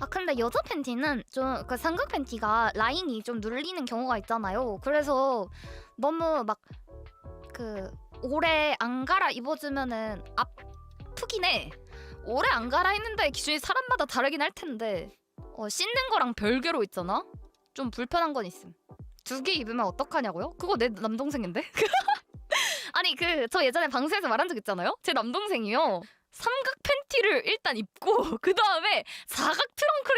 아 근데 여자 팬티는 좀 그 삼각 팬티가 라인이 좀 눌리는 경우가 있잖아요. 그래서 너무 막 그 오래 안 갈아 입어주면은 아프긴 해. 오래 안 갈아 입는데 기준이 사람마다 다르긴 할 텐데 어, 씻는 거랑 별개로 있잖아. 좀 불편한 건 있음. 두 개 입으면 어떡하냐고요? 그거 내 남동생인데? 아니 그 저 예전에 방송에서 말한 적 있잖아요. 제 남동생이요. 삼각 팬티를 일단 입고 그 다음에 사각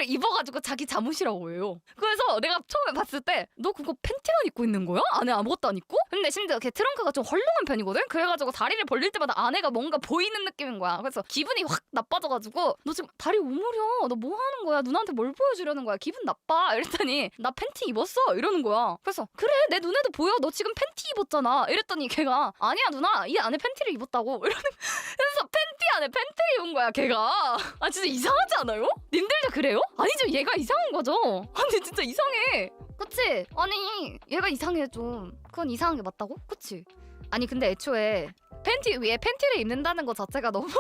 트렁크를 입어가지고 자기 잠옷이라고 해요. 그래서 내가 처음에 봤을 때 너 그거 팬티만 입고 있는 거야? 안에 아무것도 안 입고? 근데 심지어 걔 트렁크가 좀 헐렁한 편이거든? 그래가지고 다리를 벌릴 때마다 안에가 뭔가 보이는 느낌인 거야. 그래서 기분이 확 나빠져가지고 너 지금 다리 오므려. 너 뭐 하는 거야? 누나한테 뭘 보여주려는 거야? 기분 나빠. 이랬더니 나 팬티 입었어. 이러는 거야. 그래서 그래 내 눈에도 보여. 너 지금 팬티 입었잖아. 이랬더니 걔가 아니야 누나 이 안에 팬티를 입었다고. 이러는 그래서 팬티 안에 팬티를 입은 거야 걔가. 아 진짜 이상하지 않아요? 그래요? 아니죠 얘가 이상한 거죠. 아니 진짜 이상해. 그치? 아니 얘가 이상해 좀. 그건 이상한 게 맞다고? 그치? 아니 근데 애초에 팬티 위에 팬티를 입는다는 것 자체가 너무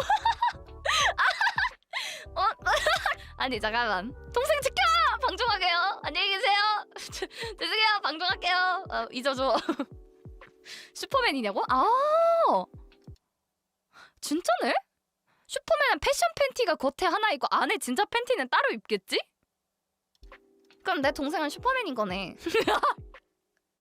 어? 아니 잠깐만 동생 지켜 방종할게요 안녕히 계세요 죄송해요 방종할게요 어, 잊어줘 슈퍼맨이냐고? 아 진짜네? 슈퍼맨은 패션 팬티가 겉에 하나 있고 안에 진짜 팬티는 따로 입겠지? 그럼 내 동생은 슈퍼맨인 거네